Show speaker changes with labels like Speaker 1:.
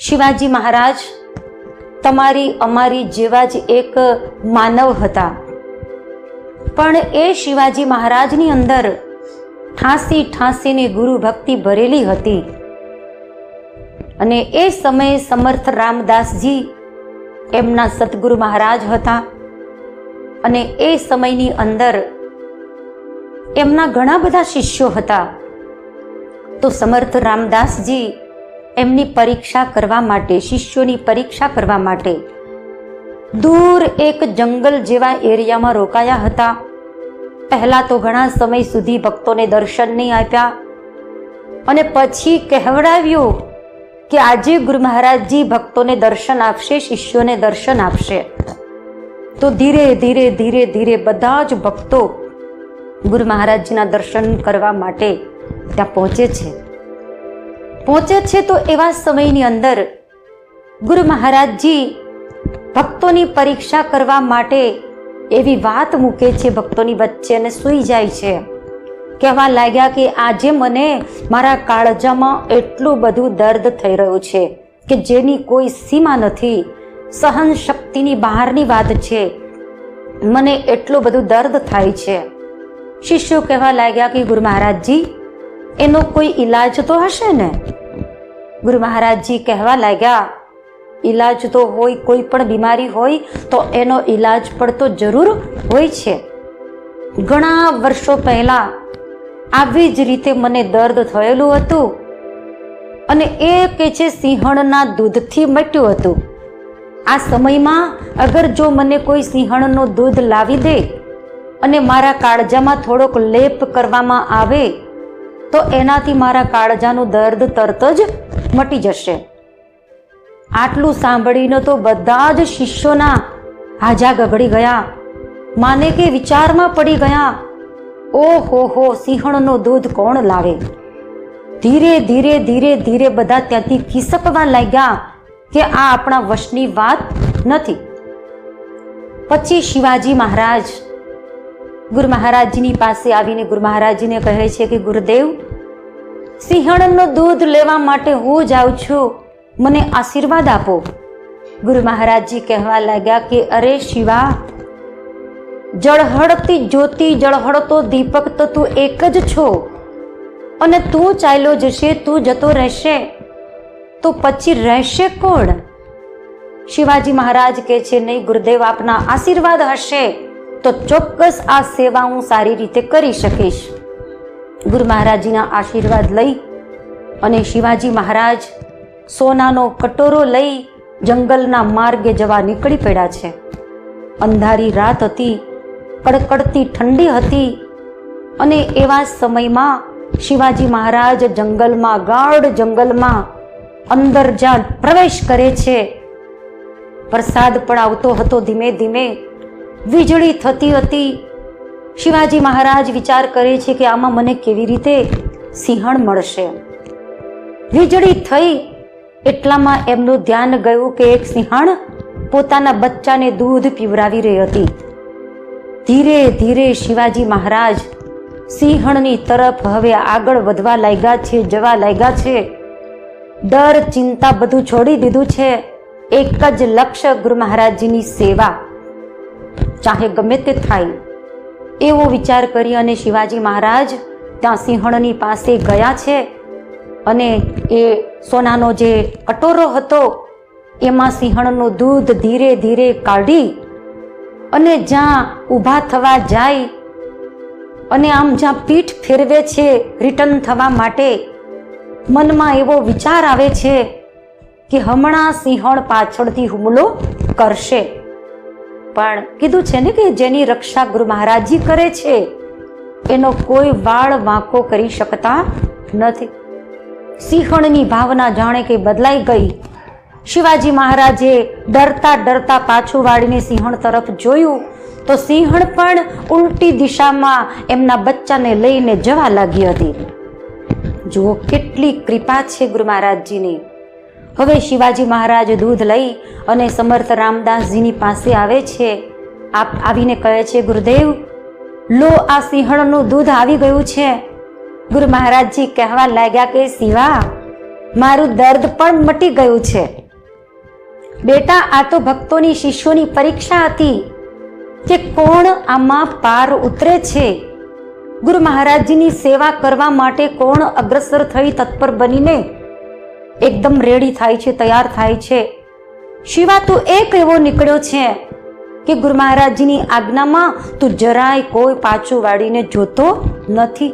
Speaker 1: શિવાજી મહારાજ, તમારી અમારી જેવા જ એક માનવ હતા. પણ એ શિવાજી મહારાજની અંદર ઠાંસી ઠાંસીને ગુરુ ભક્તિ ભરેલી હતી. અને એ સમયે સમર્થ રામદાસજી એમના સદગુરુ મહારાજ હતા. અને એ સમયની અંદર એમના ઘણા બધા શિષ્યો હતા. તો સમર્થ રામદાસજી એમની પરીક્ષા કરવા માટે, શિષ્યોની પરીક્ષા કરવા માટે. દૂર એક જંગલ જેવા એરિયામાં રોકાયા હતા. પહેલા તો ઘણા સમય સુધી ભક્તોને દર્શન નહીં આપ્યા. અને પછી કહેવડાવ્યું કે આજે ગુરુ મહારાજજી ભક્તોને દર્શન આપશે, શિષ્યોને દર્શન આપશે. તો ધીરે ધીરે ધીરે ધીરે બધા જ ભક્તો ગુરુ મહારાજજીના દર્શન કરવા માટે ત્યાં પહોંચે છે. પહોંચે છે તો એવા સમયની અંદર ગુરુ મહારાજજી ભક્તોની પરીક્ષા કરવા માટે એવી વાત મૂકે છે, ભક્તોની વચ્ચે અને સૂઈ જાય છે. કહેવા લાગ્યા કે આજે મને મારા કાળજામાં એટલું બધું દર્દ થઈ રહ્યું છે કે જેની કોઈ સીમા નથી. સહન શક્તિની બહારની વાત છે. મને એટલું બધું દર્દ થાય છે. શિષ્યો કહેવા લાગ્યા કે ગુરુ મહારાજજી એનો કોઈ ઈલાજ તો હશે ને? ગુરુ મહારાજજી કહેવા લાગ્યા, ઈલાજ તો હોય, કોઈ પણ બીમારી હોય, તો એનો ઈલાજ પણ તો જરૂર હોય છે. ઘણા વર્ષો પહેલા આવી જ રીતે મને દર્દ થયેલું હતું અને એ કે છે સિંહણના દૂધથી મટ્યું હતું. આ સમયમાં અગર જો મને કોઈ સિંહણનું દૂધ લાવી દે અને મારા કાળજામાં થોડોક લેપ કરવામાં આવે તો એનાથી મારા કાળજાનું દર્દ તરત જ મટી જશે. આટલું સાંભળીને તો બધા જ શિષ્યોના હાજા ગગડી ગયા. માને કે વિચારમાં પડી ગયા ઓ હો, સિંહણનું દૂધ કોણ લાવે? ધીરે ધીરે ધીરે ધીરે બધા ત્યાંથી ખિસકવા લાગ્યા કે આ આપણા વશની વાત નથી. પછી શિવાજી મહારાજ, ગુરુ મહારાજજીની પાસે આવીને ગુરુ મહારાજને કહે છે કે, ગુરુદેવ સિંહણનું દૂધ લેવા માટે હું જાઉં છું. મને આશીર્વાદ આપો. ગુરુ મહારાજજી કહેવા લાગ્યા કે, અરે શિવા જળહળતી જ્યોતિ જળહળતો દીપક તો તું એક જ છો. અને તું ચાલ્યો જશે, તું જતો રહેશે. તો પછી રહેશે કોણ? શિવાજી મહારાજ કહે છે, નહીં, ગુરુદેવ, આપના આશીર્વાદ હશે. તો ચોક્કસ આ સેવા હું સારી રીતે કરી શકીશ. ગુરુ મહારાજજીના આશીર્વાદ લઈ અને શિવાજી મહારાજ સોનાનો કટોરો લઈ જંગલના માર્ગે જવા નીકળી પડ્યા છે. અંધારી રાત હતી, કડકડતી ઠંડી હતી અને એવા સમયમાં શિવાજી મહારાજ જંગલમાં, ગાઢ જંગલમાં અંદર જ્યાં પ્રવેશ કરે છે વરસાદ પણ આવતો હતો ધીમે ધીમે. વીજળી થતી હતી શિવાજી મહારાજ વિચાર કરે છે કે આમાં મને કેવી રીતે સિંહણ મળશે. વીજળી થઈ એટલામાં એમનું ધ્યાન ગયું કે એક સિંહણ પોતાના બચ્ચાને દૂધ પીવરાવી રહી હતી. ધીરે ધીરે શિવાજી મહારાજ સિંહણની તરફ હવે આગળ વધવા લાગ્યા છે, જવા લાગ્યા છે. ડર, ચિંતા બધું છોડી દીધું છે. એક જ લક્ષ્ય ગુરુ મહારાજજીની સેવા. ચાહે ગમે તે થાય. એવો વિચાર કરી અને શિવાજી મહારાજ ત્યાં સિંહણની પાસે ગયા છે અને એ સોનાનો જે કટોરો હતો, એમાં સિંહણનું દૂધ ધીરે ધીરે કાઢી અને જ્યાં ઊભા થવા જાય અને આમ જ્યાં પીઠ ફેરવે છે, રિટર્ન થવા માટે, મનમાં એવો વિચાર આવે છે કે હમણાં સિંહણ પાછળથી હુમલો કરશે. પણ કીધું છે ને કે જેની રક્ષા ગુરુ મહારાજજી કરે છે, એનો કોઈ વાળ વાંકો કરી શકતા નથી. સિંહણની ભાવના જાણે કે બદલાઈ ગઈ. શિવાજી મહારાજે ડરતા ડરતા પાછું વાળીને સિંહણ તરફ જોયું, તો સિંહણ પણ ઉલટી દિશામાં એમના બચ્ચાને લઈને જવા લાગી હતી. જુઓ કેટલી કૃપા છે ગુરુ મહારાજજીની. હવે શિવાજી મહારાજ દૂધ લઈ અને સમર્થ રામદાસજીની પાસે આવે છે. આપ આવીને કહે છે, ગુરુદેવ, લો આ સિંહણનું દૂધ આવી ગયું છે. ગુરુ મહારાજજી કહેવા લાગ્યા કે, શિવા, મારું દર્દ પણ મટી ગયું છે. બેટા, આ તો ભક્તોની શિષ્યોની પરીક્ષા હતી કે કોણ આમાં પાર ઉતરે છે. ગુરુ મહારાજજીની સેવા કરવા માટે કોણ અગ્રસર થઈ તત્પર બનીને એકદમ રેડી થાય છે, તૈયાર થાય છે. શિવા, તું એક એવો નીકળ્યો છે કે ગુરુ મહારાજજીની આજ્ઞામાં તું જરાય કોઈ પાછું વાળીને જોતો નથી.